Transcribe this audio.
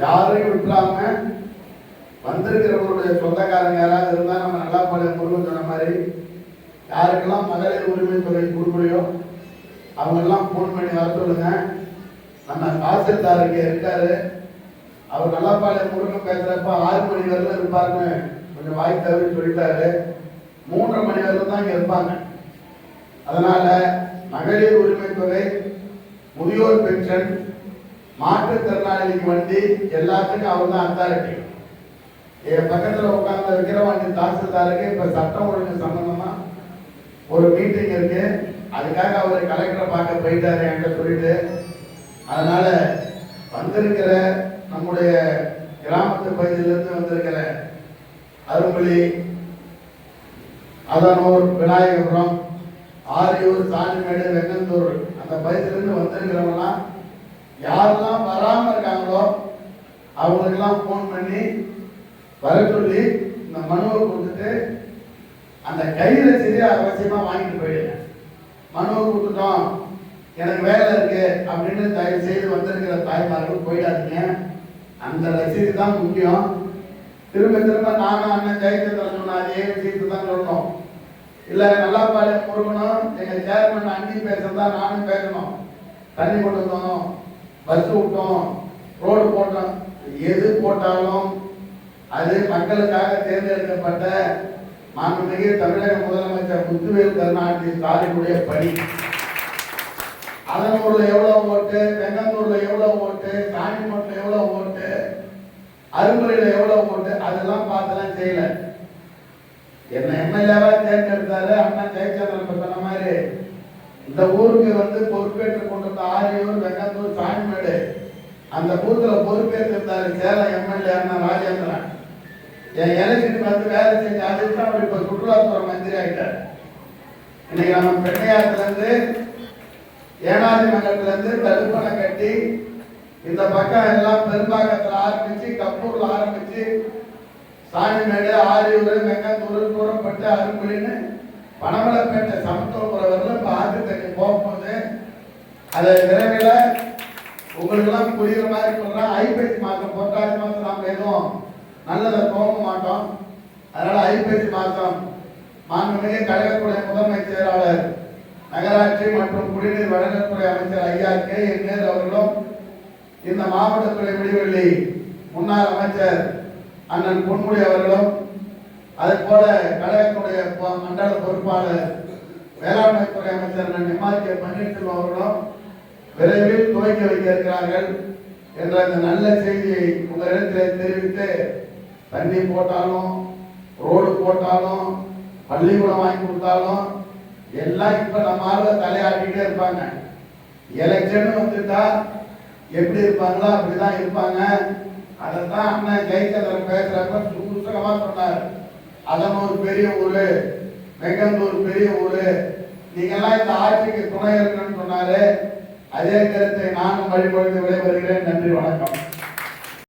யாரையும் விட்டுறாம வந்திருக்கிறவங்களுடைய சொந்தக்காரங்க யாராவது இருந்தா நம்ம நல்லா பழைய முருகன் சொன்ன மாதிரி. யாருக்கெல்லாம் மகளிர் உரிமை தொகை கொடுக்கலையோ அவங்கெல்லாம் ஃபோன் பண்ணி வர சொல்லுங்க. நம்ம தாசில்தார் இங்கே இருக்காரு. அவர் நல்லாப்பாளையம் முருகன் பேசுறப்ப ஆறு மணி வரல இருப்பாருன்னு கொஞ்சம் வாய் தவறி சொல்லிட்டாரு. மூன்றரை மணி வரல தான் இங்கே இருப்பாங்க. அதனால மகளிர் உரிமை தொகை முதியோர் பென்ஷன் மாற்றுத்திறனாளிக்கு வண்டி எல்லாத்துக்கும் அவர் தான் அத்தாரிட்டி என் பக்கத்தில் உட்கார்ந்து விக்கிரவாண்டி தாசில்தாருக்கு இப்போ சட்டம் ஒழுங்கு சம்பந்தமா ஒரு மீட்டிங் இருக்கு. அதுக்காக அவர் கலெக்டரை பார்க்க போயிட்டாரு என்கிட்ட சொல்லிட்டு. அதனால வந்திருக்கிற நம்முடைய கிராமத்து பகுதியிலிருந்து வந்திருக்கிற அருமொழி அதனூர் விநாயகபுரம் ஆரியூர் சாணிமேடு வெங்கந்தூர் அந்த பகுதியிலிருந்து வந்திருக்கிறவங்களாம் யாரெல்லாம் வராம இருக்காங்களோ அவங்களுக்கெல்லாம் ஃபோன் பண்ணி வர சொல்லி இந்த மனுவை கொடுத்துட்டு அந்த கை சரி அவசியமா வாங்கிட்டு போயிடுங்க. மனுவை கொடுத்துட்டோம். எனக்கு வேலை இருக்கு அப்படின்னு தயவு செய்து வந்திருக்கிற தாய்மார்கள் போயிடாதீங்க. அந்த ரசீது தான் முக்கியம். திரும்ப திரும்ப நானும் அண்ணன் ஜெயச்சந்திரன் சொன்ன அதே விஷயத்தை தான் சொல்லணும். இல்ல நல்லா பாடம் முருகணும் எங்க சேர்மன் அண்ணி பேசுறதா நானும் பேசணும். தண்ணி கொண்டு வந்தோம். பஸ் விட்டோம் ரோடு போட்டோம் எது போட்டாலும் அது மக்களுக்காக தேர்ந்தெடுக்கப்பட்ட மாண்புமிகு தமிழக முதலமைச்சர் முத்துவேல் கருணாநிதி ஸ்டாலினுடைய பணி. அதனூர்ல எவ்வளவு ஓட்டு வெங்கந்தூர்ல எவ்வளவு ஓட்டு காணிமட்டில் எவ்வளவு ஓட்டு அருமுறையில எவ்வளவு ஓட்டு அதெல்லாம் பார்த்துலாம் செய்யல. என்ன எம்எல்ஏவா தேர்ந்தெடுத்தாரு அண்ணா ஜெயச்சந்திரன் இந்த ஊருக்கு வந்து பொறுப்பேற்று கொண்டிருந்த ஆரியூர் வெங்கத்தூர் சாமிமேடு அந்த பூத்துல பொறுப்பேற்றிருந்தாரு சேலம் எம்எல்ஏ அண்ணன் ராஜேந்திரன். என் எலெக்ஷனுக்கு வந்து வேலை செஞ்ச அதுக்கு அவர் இப்ப சுற்றுலாத்துறை மந்திரி ஆகிட்டார் இன்னைக்கு நம்ம பெண்ணையாத்துலேருந்து ஏனாதி மங்கலத்துலேருந்து தடுப்பணை கட்டி இந்த பக்கம் எல்லாம் பெரும்பாக்கத்தில் ஆரம்பிச்சு கப்பூர்ல ஆரம்பிச்சு சாணிமேடு ஆரியூர் வெங்கத்தூர் தூரப்பட்டு அரும்புலின்னு பனமலைப்பேட்டை சமத்துவபுரம் வரல இப்ப ஆற்று தண்ணி போகும்போது அதை விரைவில் உங்களுக்கெல்லாம் புரியுற மாதிரி சொல்றேன். ஐப்பசி மாதம் பொட்டாசி மாதம் நாம் எதுவும் நல்லதை போக மாட்டோம். அதனால ஐப்பசி மாதம் மாண்புமிகு கழகத்துடைய முதன்மை செயலாளர் நகராட்சி மற்றும் குடிநீர் வழங்கத்துறை அமைச்சர் ஐயா கே. என் நேரு அவர்களும் இந்த மாவட்டத்துறை முடிவெள்ளி முன்னாள் அமைச்சர் அண்ணன் பொன்முடி அவர்களும் அதே போல கழகத்துடைய மண்டல பொறுப்பாளர் வேளாண்மைத்துறை அமைச்சர் அண்ணன் எம்ஆர் கே பன்னீர்செல்வம் அவர்களும் விரைவில் துவக்கி வைக்க இருக்கிறார்கள் என்ற இந்த நல்ல செய்தியை உங்களிடத்தில் தெரிவித்து தண்ணி போட்டாலும் ரோடு போட்டாலும் பள்ளிக்கூடம் வாங்கி கொடுத்தாலும் எல்லாம் இப்ப நம்ம ஆளுங்க தலையாட்டிட்டே இருப்பாங்க. எலெக்ஷன் வந்துட்டா எப்படி இருப்பாங்களோ அப்படிதான் இருப்பாங்க. அதை தான் அண்ணன் ஜெயச்சந்திரன் பேசுறப்ப சுருசகமா சொன்னார். அதனூர் பெரிய ஊரு வெங்கந்தூர் பெரிய ஊரு. நீங்கெல்லாம் இந்த ஆட்சிக்கு துணை இருக்கணும்னு சொன்னாரு அதே கருத்தை நானும் வழிபடுத்து விடைபெறுகிறேன் நன்றி வணக்கம்.